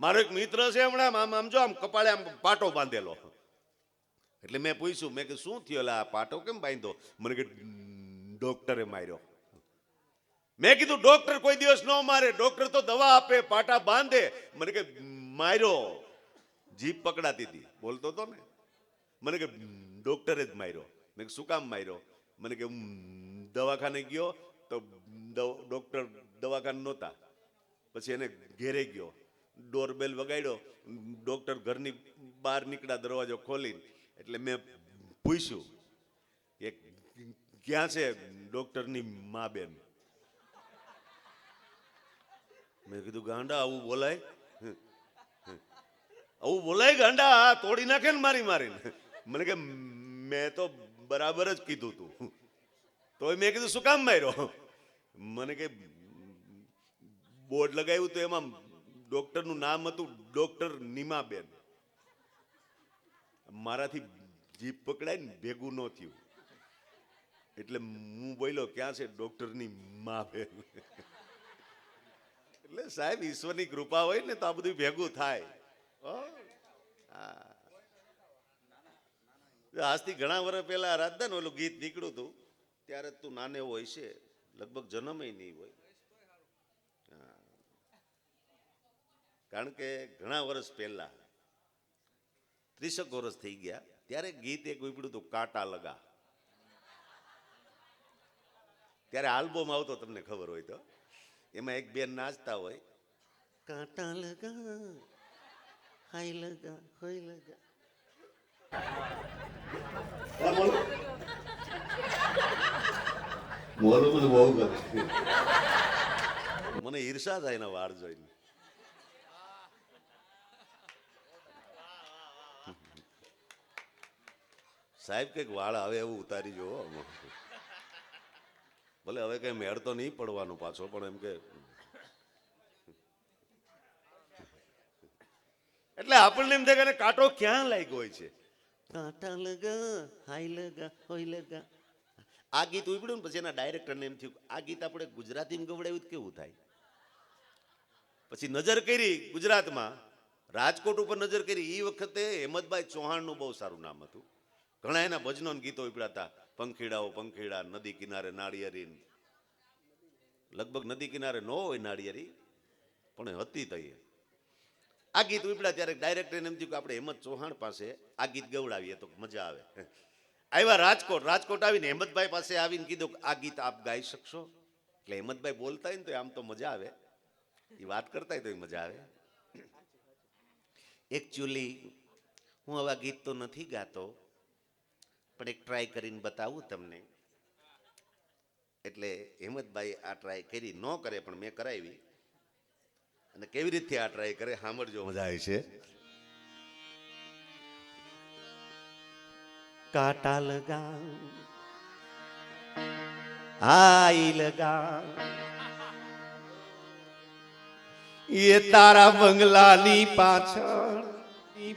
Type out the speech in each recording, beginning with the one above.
મારો એક મિત્ર છે હમણાં આમ આમ જો આમ કપાળે આમ પાટો બાંધેલો. એટલે મેં પૂછ્યું મેં કે શું થયો? આ પાટો કેમ બાંધ્યો? મને કે ડોક્ટરે માર્યો. મેં કીધું ડોક્ટર કોઈ દિવસ ન મારે ડોક્ટર તો દવા આપે પાટા બાંધે. મને કે માર્યો. જીભ પકડાતી હતી. બોલતો હતો ને. મને કે ડોક્ટરે જ માર્યો. મેં શું કામ માર્યો? મને કે "ઉમ, દવાખાને ગયો તો ડોક્ટર દવાખાને નહોતા. પછી એને ઘેરે ગયો. ડોરબેલ વગાડ્યો. ડોક્ટર ઘરની બહાર નીકળ્યા દરવાજો ખોલીને. એટલે મેં પૂછ્યું કે ક્યાં છે ડોક્ટરની મા બેન? મેં કીધું, ગાંડા, આવું બોલાય. આવું બોલાય ગાંડા તોડી નાખે ને મારી મારીને. મને કે, મેં તો બરાબર જ કીધું તું. તો મેં કીધું, શું કામ માર્યો? મને કે, બોર્ડ લગાવ્યું તો એમાં ડોક્ટરનું નામ હતું ડોક્ટર નીમાબેન. મારાથી જીભ પકડાય ને ભેગું ન થયું. એટલે હું બોલ્યો, ક્યાં છે ડોક્ટરની મા બેન એટલે સાહેબ, ઈશ્વરની કૃપા હોય ને તો આ બધું ભેગું થાય. આજથી ઘણા વર્ષ પહેલા રાધા ને ઓલું ગીત નીકળ્યું હતું, ત્યારે તું નાને હોય છે. લગભગ જન્મય નહીં હોય. કારણ કે ઘણા વર્ષ પહેલા, ત્રીસક વર્ષ થઈ ગયા, ત્યારે ગીત એક ઉપડ્યું હતું, કાંટા લગા. ત્યારે આલ્બમ આવતો તમને ખબર હોય તો. એમાં એક બેન નાચતા હોય, કાંટા લગા, હાય લગા, હોય લગા. મને ઈર્ષા થાય એના વાર જોઈને. સાહેબ કંઈક વાળ આવે એવું ઉતારી જુઓ. ભલે હવે કઈ મેળ તો નહીં પડવાનો પાછો પણ એમ કે એટલે આપણને એમ થાય કે કાંટો ક્યાં લાગ્યો હોય છે? કાંટા લગા હાઈ લગા હોય લગા. આ ગીત ઉપડ્યું ને પછી એના ડાયરેક્ટરને એમ થયું આ ગીત આપણે ગુજરાતીમાં ગવડાવ્યું કેવું થાય? પછી નજર કરી ગુજરાતમાં રાજકોટ ઉપર નજર કરી એ વખતે હેમંતભાઈ ચૌહાણનું બહુ સારું નામ હતું. ઘણા એના ભજનો ગીતો ઉપડાતા પંખીડાઓ, પંખીડા, નદી કિનારે નાળિયેરી લગભગ નદી કિનારે ન હોય નાળિયેરી, પણ હતી તઈએ આ ગીત ઉપડ્યા ત્યારે ડાયરેક્ટર એમ થયું કે આપણે હેમંત ચૌહાણ પાસે આ ગીત ગવડાવીએ તો મજા આવે. આવ્યા રાજકોટ રાજકોટ આવીને હેમંતભાઈ પાસે આવીને કીધું આ ગીત આપ ગાઈ શકશો? એટલે હેમંતભાઈ બોલતા ને તો આમ તો મજા આવે. એ વાત કરતા તો મજા આવે. એકચ્યુઅલી હું આવા ગીત તો નથી ગાતો પણ એક ટ્રાય કરીને બતાવું તમને. એટલે હેમંતભાઈ આ ટ્રાય કરી ન કરે, પણ મેં કરાવી. અને કેવી રીતે આ ટ્રાય કરે સાંભળજો, મજા આવે છે. કાટા લગા આઈ લગા એ તારા બંગલાની પાછળ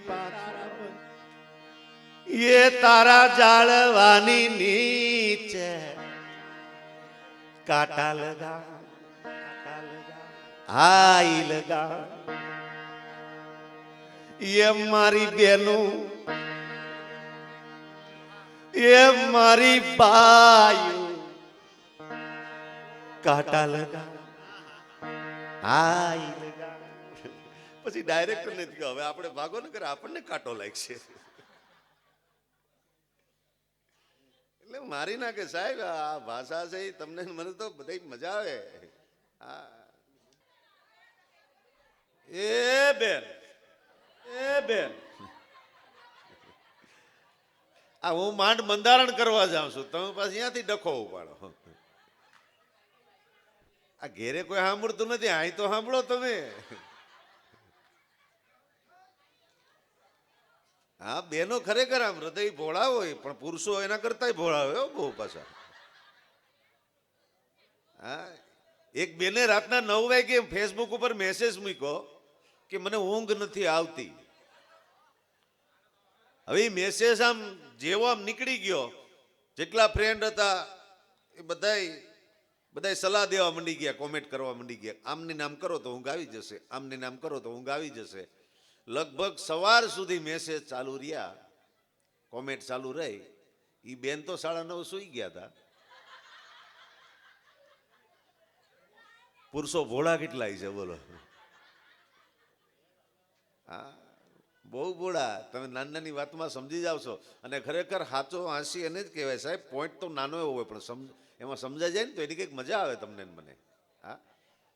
પાછળ એ તારા જાળવાની નીચે કાંટા લગા હાઈ લગા એ મારી બેનું, એ મારી બાયું કાંટા લગા હાઈ લગા પછી ડાયરેક્ટર ને કહ્યું હવે આપણે ભાગો ને કરે આપણને કાંટો લાગશે. એટલે મારી નાખે સાહેબ, આ ભાષા છે તમને મને તો બધા મજા આવે. એ બેન એ બેન. આ હું માંડ બંધારણ કરવા જાઉં છું, તમે પાછી અહીંયાથી ડખો ઉપાડો. આ ઘેરે કોઈ સાંભળતું નથી અહીં તો સાંભળો તમે. હા, બેનો ખરેખર આમ હૃદય ભોળા હોય, પણ પુરુષો એના કરતાંય ભોળા હોય બહુ પાછા. હા, એક બેને રાતના નવ વાગે ફેસબુક ઉપર મેસેજ મૂક્યો કે મને ઊંઘ નથી આવતી. હવે મેસેજ આમ જેવો આમ નીકળી ગયો, જેટલા ફ્રેન્ડ હતા, એ બધાય બધાય સલાહ દેવા માંડી ગયા કોમેન્ટ કરવા માંડી ગયા. આમને નામ કરો તો ઊંઘ આવી જશે, આમને નામ કરો તો ઊંઘ આવી જશે. લગભગ સવાર સુધી મેસેજ ચાલુ રહ્યા. કોમેન્ટ ચાલુ રહી. એ બેન તો સાડા નવ સુઈ ગયા હતા પુરુષો ભોળા કેટલાય છે બોલો. હા, બહુ ભોળા. તમે નાની નાની વાતમાં સમજી જાવ છો. અને ખરેખર સાચો હાંસી એને જ કહેવાય સાહેબ. પોઈન્ટ તો નાનો એવો હોય, પણ સમ એમાં સમજાઈ જાય ને તો એની કંઈક મજા આવે તમને મને. હા?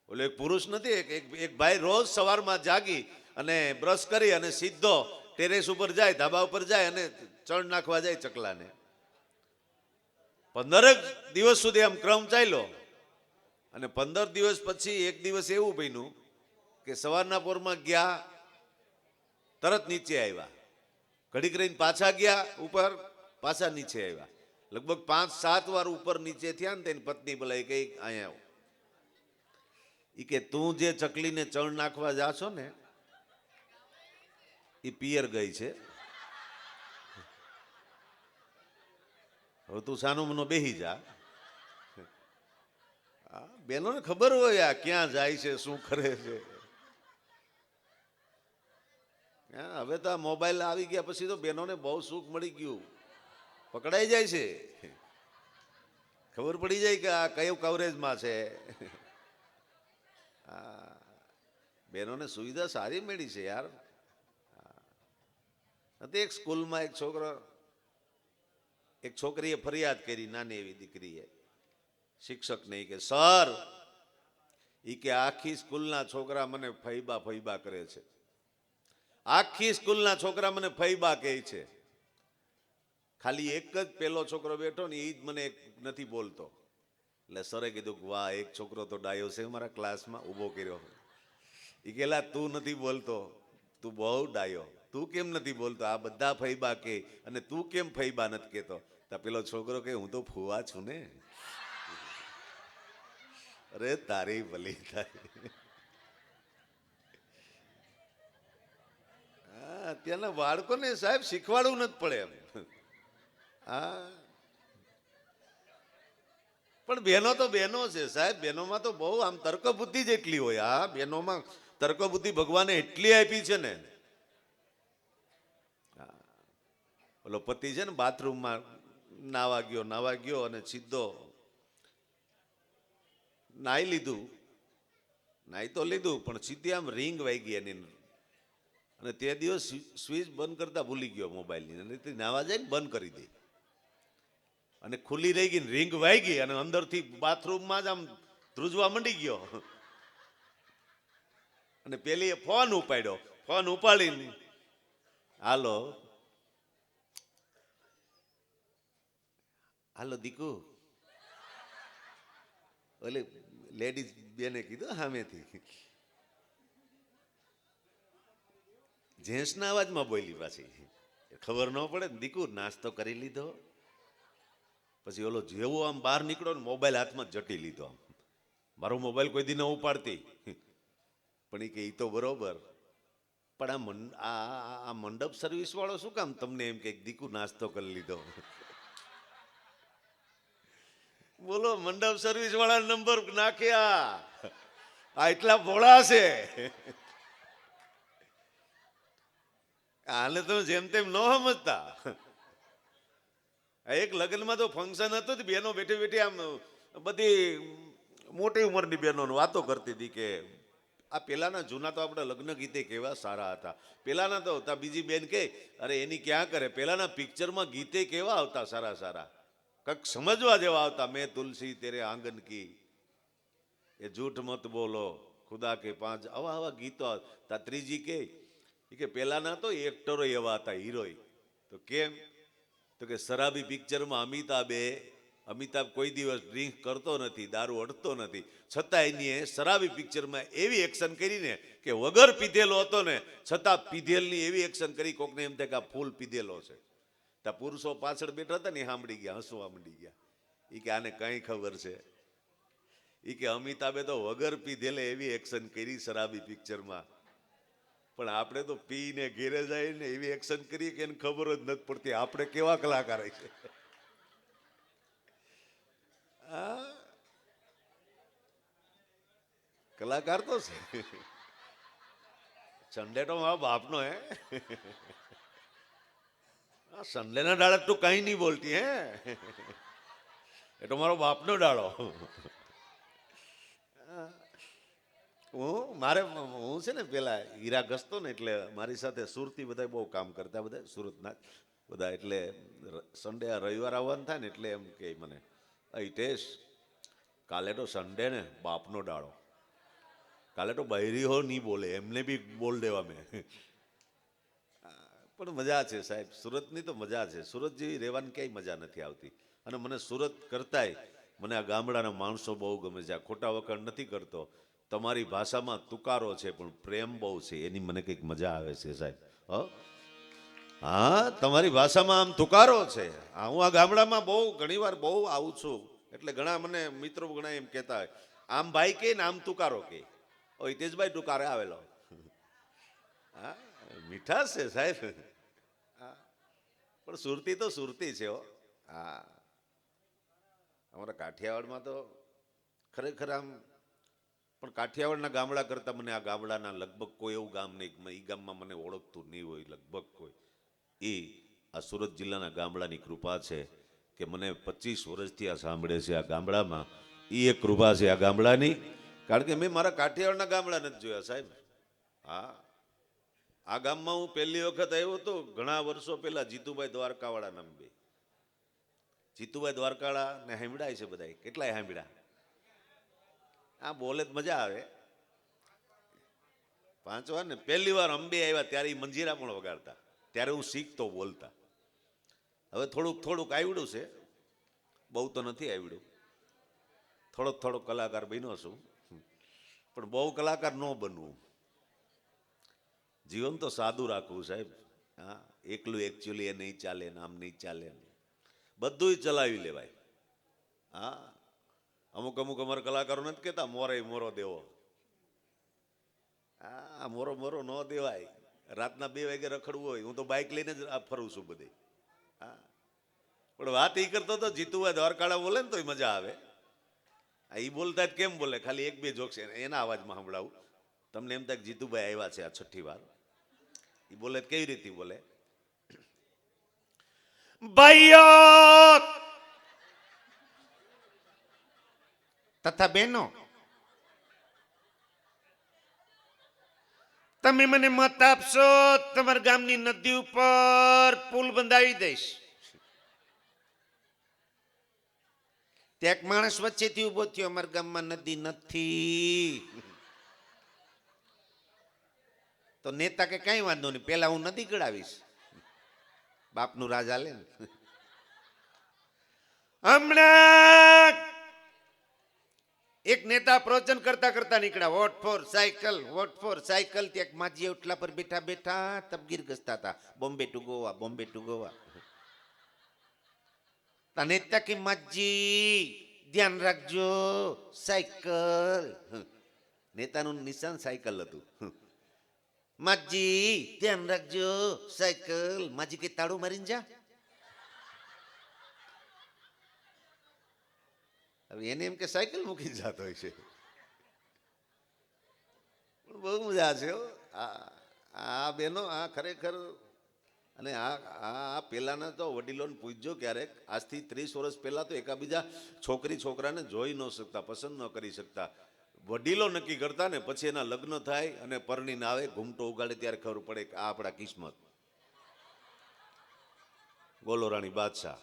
ઓલો એક પુરુષ નથી એક એક ભાઈ રોજ સવારમાં જાગી અને બ્રશ કરી અને સીધો ટેરેસ ઉપર જાય, ધાબા ઉપર જાય અને ચણ નાખવા જાય ચકલાને. પંદરક દિવસ સુધી આમ ક્રમ ચાલ્યો. અને પંદર દિવસ પછી એક દિવસ એવું બન્યું કે સવારના પોરમાં ગયા, તરત નીચે આવ્યા. ઘડીક રહીને પાછા ગયા ઉપર, પાછા નીચે આવ્યા. લગભગ પાંચ, સાત વાર ઉપર નીચે થયા ને તેની પત્ની બોલાય કઈ અહીંયા આવો. એ કે તું જે ચકલીને ચણ નાખવા જા છો ને એ પિયર ગઈ છે. હવે તું સાનુમનો બેહી જા. બેનોને ખબર હોય આ ક્યાં જાય છે, શું કરે છે. હવે તો આ મોબાઈલ આવી ગયા પછી તો બેનોને બહુ સુખ મળી ગયું. પકડાઈ જાય છે. ખબર પડી જાય કે આ કયું કવરેજમાં છે. બહેનોને સુવિધા સારી મળી છે યાર. હતી એક સ્કૂલમાં એક છોકરો, એક છોકરીએ ફરિયાદ કરી નાની એવી દીકરીએ. શિક્ષકને કે, સર, ઈ કે આખી સ્કૂલના છોકરા મને ફૈબા ફૈબા કરે છે. આખી સ્કૂલના છોકરા મને ફૈબા કહે છે. ખાલી એક જ પેલો છોકરો બેઠો ને એ જ મને નથી બોલતો. એટલે સરે કીધું કે, વાહ, એક છોકરો તો ડાયો છે મારા ક્લાસમાં, ઊભો કર્યો. એ કેલા તું નથી બોલતો. તું બહુ ડાયો. તું કેમ નથી બોલતો? આ બધા ફૈબા કે. અને તું કેમ ફૈબા નથી કહેતો તો પેલો છોકરો કે, હું તો ફુવા છું ને. અરે, તારી ભલી થાય હા, અત્યારના બાળકોને સાહેબ શીખવાડવું નથી પડે એમ. હા. પણ બહેનો તો બહેનો છે. સાહેબ, બહેનોમાં તો બહુ આમ તર્ક બુદ્ધિ જેટલી હોય. હા, બહેનોમાં તર્ક બુદ્ધિ ભગવાને એટલી આપી છે ને. ઓલો પતિ છે ને બાથરૂમમાં નાવા ગયો નાવા ગયો અને સીધો નાઈ લીધું. નાઈ તો લીધું, પણ સીધી આમ રિંગ વાગી એની અને તે દિવસ સ્વિચ બંધ કરતા ભૂલી ગયો મોબાઈલની. અને નાવા જાય ને બંધ કરી દે. અને ખુલ્લી રહી ગઈ રિંગ વાગી અને અંદરથી બાથરૂમમાં જ આમ ધ્રુજવા મંડી ગયો. અને પેલી ફોન ઉપાડ્યો. ફોન ઉપાડીને, હાલો. હાલો, દીકુ. ઓલે લેડીઝ બેને કીધું સામેથી. જેન્ટ્સના અવાજમાં બોલી પાછી. ખબર ન પડે દીકુ, નાસ્તો કરી લીધો. પછી ઓલો જેવો આમ બહાર નીકળ્યો ને, મોબાઈલ હાથમાં જટી લીધો આમ. મારો મોબાઈલ કોઈ દી ન ઉપાડતી. પણ એ કે એ તો બરોબર. પણ આ મંડ આ, આ- મંડપ સર્વિસ વાળો શું કામ તમને એમ કે દીકુ નાસ્તો કરી લીધો? બોલો, મંડપ સર્વિસ વાળા નંબર નાખ્યા આ. એટલા ભોળા છે. આને તમે જેમ તેમ ન સમજતા. એક લગ્નમાં તો ફંક્શન હતું તો બેનો બેઠી બેઠી આમ બધી મોટી ઉંમરની બહેનો વાતો કરતી હતી કે આ પહેલાંના જૂના તો આપણા લગ્ન ગીતે કેવા સારા હતા. પહેલાંના તો હતા, બીજી બેન કે, અરે, એની ક્યાં કરે? પહેલાંના પિક્ચરમાં ગીતે કેવા આવતા સારા સારા? કંઈક સમજવા જેવા આવતા, મેં તુલસી તેરે આંગન કી. એ જૂઠ મત બોલો, ખુદા કે પાંચ. આવા આવા ગીતો તા ત્રીજી કે કે પેલાના તો એક્ટરો એવા હતા હીરોય તો કેમ? તો કે સરાબી પિક્ચરમાં અમિતાભે અમિતાભ કોઈ દિવસ ડ્રિંક કરતો નથી, દારૂ અડતો નથી. છતાં એની શરાબી પિક્ચરમાં એવી એક્શન કરીને કે વગર પીધેલો હતો ને, છતાં પીધેલની એવી એક્શન કરી કોકને એમ થાય કે આ ફૂલ પીધેલો છે. ત્યાં પુરુષો પાછળ બેઠા હતા ને સાંભળી ગયા, હસવા માંડી ગયા. એ કે આને કંઈ ખબર છે? એ કે અમિતાભે તો વગર પીધેલે એવી એક્શન કરી શરાબી પિક્ચરમાં પણ આપણે તો પીને ઘેરે જાય ને એવી એક્શન કરીએ કે એને ખબર જ નથી પડતી. આપણે કેવા કલાકાર છે કલાકાર તો છે. સન્ડે તો મારા બાપનો હે. સન્ડેના ડાળે તું કંઈ નહીં બોલતી હે. એ તો મારો બાપનો ડાળો. હું, મારે, હું છે ને પેલા હીરા ઘસતો ને એટલે મારી સાથે સુરતી બધા બહુ કામ કરતા બધા સુરતના બધા એટલે સન્ડે રવિવાર આવવાનું થાય ને એટલે એમ કે મને ટેસ કાલે તો સન્ડે ને બાપનો ડાળો. કાલે તો બૈરી હો નહીં બોલે, એમને બી બોલ દેવા મેં. પણ મજા છે સાહેબ, સુરતની તો મજા છે. સુરત જેવી રહેવાની ક્યાંય મજા નથી આવતી. અને મને સુરત કરતાંય મને આ ગામડાના માણસો બહુ ગમે છે. આ ખોટા વખત નથી કરતો. તમારી ભાષામાં તુકારો છે, પણ પ્રેમ બહુ છે. એની મને કંઈક મજા આવે છે સાહેબ. હ? હા, તમારી ભાષામાં આમ તુકારો છે. હા હું આ ગામડામાં બહુ ઘણીવાર બહુ આવું છું. એટલે ઘણા મને મિત્રો ઘણા એમ કહેતા હોય, આમ ભાઈ કે ને આમ તુકારો કે? ઓ, હિતેશભાઈ તુકારે આવેલો. હા, મીઠાશ છે સાહેબ. પણ સુરતી તો સુરતી છે હો. હા. અમારા કાઠિયાવાડમાં તો ખરેખર આમ, પણ કાઠિયાવાડના ગામડા કરતાં મને આ ગામડાના લગભગ કોઈ એવું ગામ નહીં. એ ગામમાં મને ઓળખતું નહીં હોય લગભગ કોઈ. એ આ સુરત જિલ્લાના ગામડાની કૃપા છે કે મને પચીસ વર્ષથી આ સાંભળે છે આ ગામડામાં. એ એક કૃપા છે આ ગામડાની. કારણ કે મેં મારા કાઠિયાવાડના ગામડા નથી જોયા સાહેબ. હા. આ ગામમાં હું પહેલી વખત આવ્યો હતો ઘણા વર્ષો પહેલા જીતુભાઈ દ્વારકાવાળા નામ જીતુભાઈ દ્વારકાવાળા ને હાંભળાય છે બધા કેટલાય હાંભળા આ બોલે જ મજા આવે. પાંચ વાર ને પહેલી વાર અંબે આવ્યા ત્યારે ઈ મંજીરા પણ વગાડતા. ત્યારે હું શીખતો બોલતા. હવે થોડુંક થોડુંક આવડ્યું છે. બહુ તો નથી આવડ્યું. થોડોક થોડોક કલાકાર બન્યો છું. પણ બહુ કલાકાર ન બનવું. જીવન તો સાદું રાખવું સાહેબ. હા, એકલું એકચ્યુઅલી એ નહીં ચાલે ને આમ નહીં ચાલે બધુંય ચલાવી લેવાય. હા, અમુક અમુક અમારા કલાકારો નથી કહેતા મોરે મોરો દેવો. હા, મોરો મોરો ન દેવાય. રાતના બે વાગે રખડવું હોય હું તો બાઇક લઈને જ આ ફરું છું બધે. હા. પણ વાત એ કરતો તો જીતુભાઈ દ્વારકાળા બોલે ને તોય મજા આવે. આ એ બોલતા જ કેમ બોલે? ખાલી એક બે જોક છે એના અવાજમાં સંભળાવું. તમને એમ થાય કે જીતુભાઈ આવ્યા છે આ છઠ્ઠી વાર. એ બોલે કેવી રીતે બોલે? ભાઈઓ! તથા બહેનો તમે મને મત આપશો, તમારા ગામની નદી ઉપર પુલ બંધાવી દઈશ. ત્યાં માણસ વચ્ચેથી ઊભો થયો, અમારા ગામમાં નદી નથી. તો નેતા કે, કઈ વાંધો નહીં પેલા હું નદી ગળાવીશ. બાપનું રાજા લે ને. હમણાં એક નેતા પ્રવચન કરતા કરતા નીકળ્યા. Vote for cycle vote for cycle ત્યાં માજી ઓટલા પર બેઠા બેઠા તબગીર ઘસતા હતા. Bombay to Goa, Bombay to Goa. નેતા કે, માજી, ધ્યાન રાખજો સાયકલ નેતાનું નિશાન સાયકલ હતું. માજી, ધ્યાન રાખજો સાયકલ માજી કે, તાળું મારીને જા. હવે એને એમ કે સાયકલ મૂકી જતો હોય છે. પણ બહુ મજા છે. આ આ બેનો આ ખરેખર અને આ આ પહેલાંના તો વડીલોને પૂછજો ક્યારેક, આજથી ત્રીસ વર્ષ પહેલાં તો એકાબીજા છોકરી છોકરાને જોઈ ન શકતા, પસંદ ન કરી શકતા. વડીલો નક્કી કરતા ને પછી એના લગ્ન થાય અને પરણીને આવે, ઘૂમટો ઉગાડે ત્યારે ખબર પડે કે આ આપણા કિસ્મત. બોલો રાણી બાદશાહ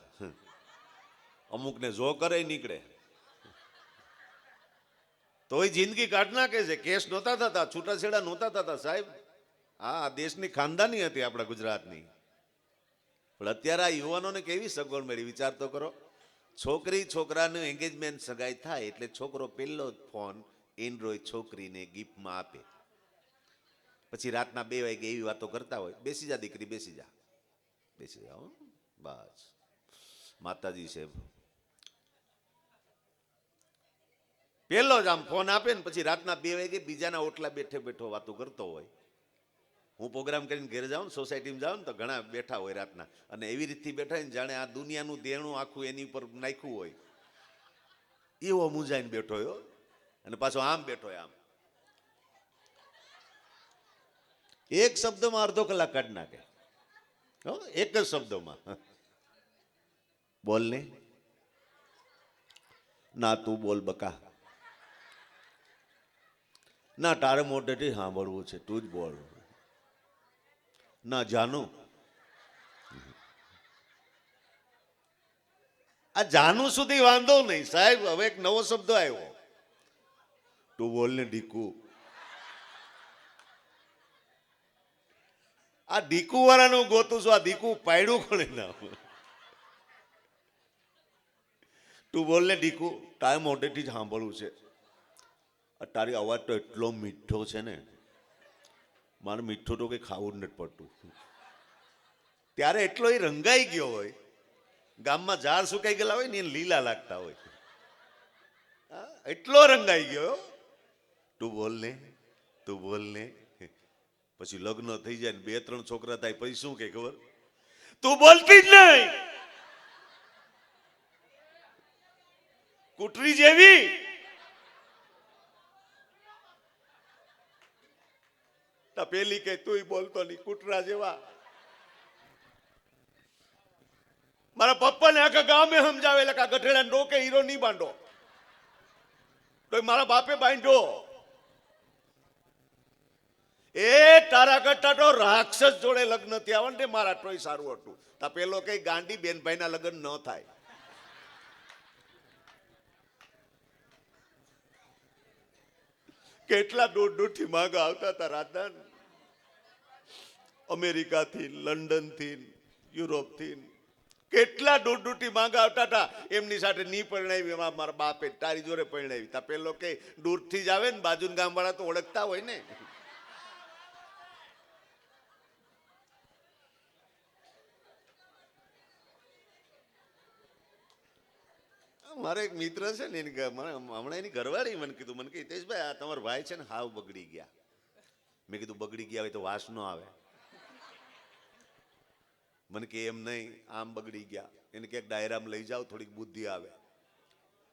અમુકને જો કરે નીકળે. તોય જિંદગી કાઢ નાખે છે. કેસ નહોતા થતા, છૂટાછેડા નહોતા થતા સાહેબ. હા દેશની ખાનદાની હતી આપણા ગુજરાતની. પણ અત્યારે આ યુવાનોને કેવી સગવડ મળી? વિચાર તો કરો. છોકરી છોકરાનું એન્ગેજમેન્ટ સગાઈ થાય એટલે છોકરો પહેલો જ ફોન એન્ડ્રોઈડ છોકરીને ગિફ્ટમાં આપે. પછી રાતના બે વાગે એવી વાતો કરતા હોય. બેસી જા દીકરી, બેસી જા. બેસી જાઓ. બસ. માતાજી છે પહેલો જ આમ ફોન આપે ને પછી રાતના બે વાગે બીજાના ઓટલા બેઠે બેઠો વાતો કરતો હોય. હું પ્રોગ્રામ કરીને ઘરે જાઉં સોસાયટીમાં જાઉં ને તો ઘણા બેઠા હોય રાતના. અને એવી રીતથી બેઠા હોય ને જાણે આ દુનિયાનું દેણું આખું એની ઉપર નાખ્યું હોય. એવો મૂંઝાઈને બેઠો હોય. અને પાછો આમ બેઠો હોય આમ. એક શબ્દમાં અડધો કલાક કાઢી નાખે. એક જ શબ્દોમાં. બોલ ને. ના તું બોલ બકા. ના, તારે મોઢેથી સાંભળવું છે, તું જ બોલ. ના, જાનું. આ જાનું સુધી વાંધો નહીં, સાહેબ, હવે એક નવો શબ્દ આવ્યો. તું બોલ ને, ડીકુ. આ ડીકુ વાળાનું ગોતું છું, આ દીકુ પાડ્યું કોને ના તું બોલ ને, ડીકુ, તારે મોઢેથી જ સાંભળવું છે. તારી અવાજ તો એટલો મીઠો છે ને, મારે મીઠું તો કંઈ ખાવું જ નથી પડતું. ત્યારે એટલો એ રંગાઈ ગયો હોય, ગામમાં ઝાડ સુકાઈ ગયેલા હોય ને, એને લીલા લાગતા હોય. એટલો રંગાઈ ગયો. તું બોલ ને, તું બોલ ને. પછી લગ્ન થઈ જાય ને, બે ત્રણ છોકરા થાય, પછી શું કે ખબર? તું બોલતી જ નહીં. કુટરી જેવી. તા કે તુંય બોલતો નહીં કૂતરા જેવા. મારા પપ્પાને આખા ગામે સમજાવેલા કે આ ગઠેડા ડોકે હીરો નહીં બાંધો. તો મારા બાપે બાંધ્યો. એ તારા કરતા તો રાક્ષસ જોડે લગ્ન થયા ને મારા તોય સારું હતું. તા પેલો કઈ ગાંડી બેનભાઈના લગ્ન ન થાય. કેટલા દૂર દૂરથી માગા આવતા હતા રાજદાન અમેરિકાથી, લંડનથી, યુરોપથી. કેટલા દૂરથી માંગા આવતા હતા. એમની સાથે ની પરણાવી, એમાં મારા બાપે તારી જોડે પરણાવી. તા પેલો કે, દૂરથી જ આવે ને, બાજુના ગામવાળા તો ઓળખતા હોય ને. મારો એક મિત્ર છે ને, એની હમણાં એની ઘરવાળી મને કીધું, મને કે, હિતેશભાઈ, આ તમારા ભાઈ છે ને, હાવ બગડી ગયા. મેં કીધું, બગડી ગયા હોય તો વાસ ન આવે. મને કે એમ નહીં, આમ બગડી ગયા. એને ક્યાંક ડાયરામાં લઈ જાઓ, થોડીક બુદ્ધિ આવે.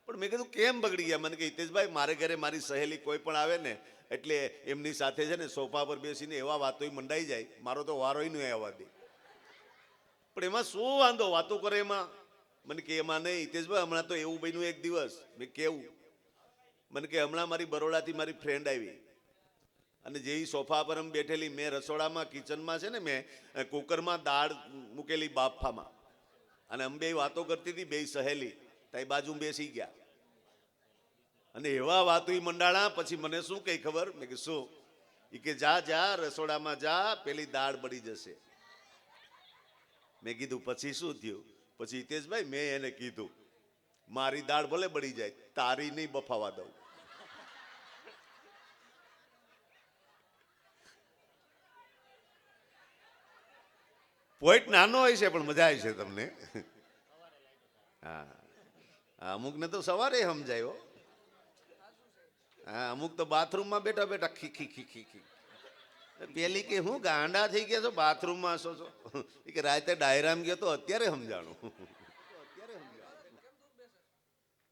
પણ મેં કીધું, કેમ બગડી ગયા? મને કે, હિતેશભાઈ, મારે ઘરે મારી સહેલી કોઈ પણ આવે ને, એટલે એમની સાથે છે ને, સોફા પર બેસીને એવા વાતોય મંડાઈ જાય. મારો તો વારોય નહીં આવવા દે. પણ એમાં શું વાંધો? વાતો કરે એમાં. મને કે, એમાં નહીં, હિતેશભાઈ, હમણાં તો એવું બન્યું એક દિવસ. મેં કેવું? મને કે, હમણાં મારી બરોડાથી મારી ફ્રેન્ડ આવી. અને જે સોફા પર બેઠેલી, મેં રસોડામાં, કિચનમાં છે ને મેં કુકરમાં દાળ મૂકેલી બાફામાં. અને અમે બે વાતો કરતી હતી, બે સહેલી. તઈ બાજુ બેસી ગયા. અને એવા વાતો મંડાણા, પછી મને શું કઈ ખબર? મેં કે શું? ઈ કે, જા જા, રસોડામાં જા, પેલી દાળ બળી જશે. મેં કીધું, પછી શું થયું? પછી હિતેશભાઈ, મેં એને કીધું, મારી દાળ ભલે બળી જાય, તારી નહીં બફાવા દઉં. પોઈન્ટ નાનો હોય છે, પણ મજા આવી છે તમને. હા. અમુકને તો સવારે સમજાયો હા. અમુક તો બાથરૂમમાં બેઠા બેઠા ખી ખી ખી ખી ખી. પેલી કે હું ગાંડા થઈ ગયા છો, બાથરૂમમાં છો? છો કે રાતે ડાયરામ ગયો તો અત્યારે સમજાણું.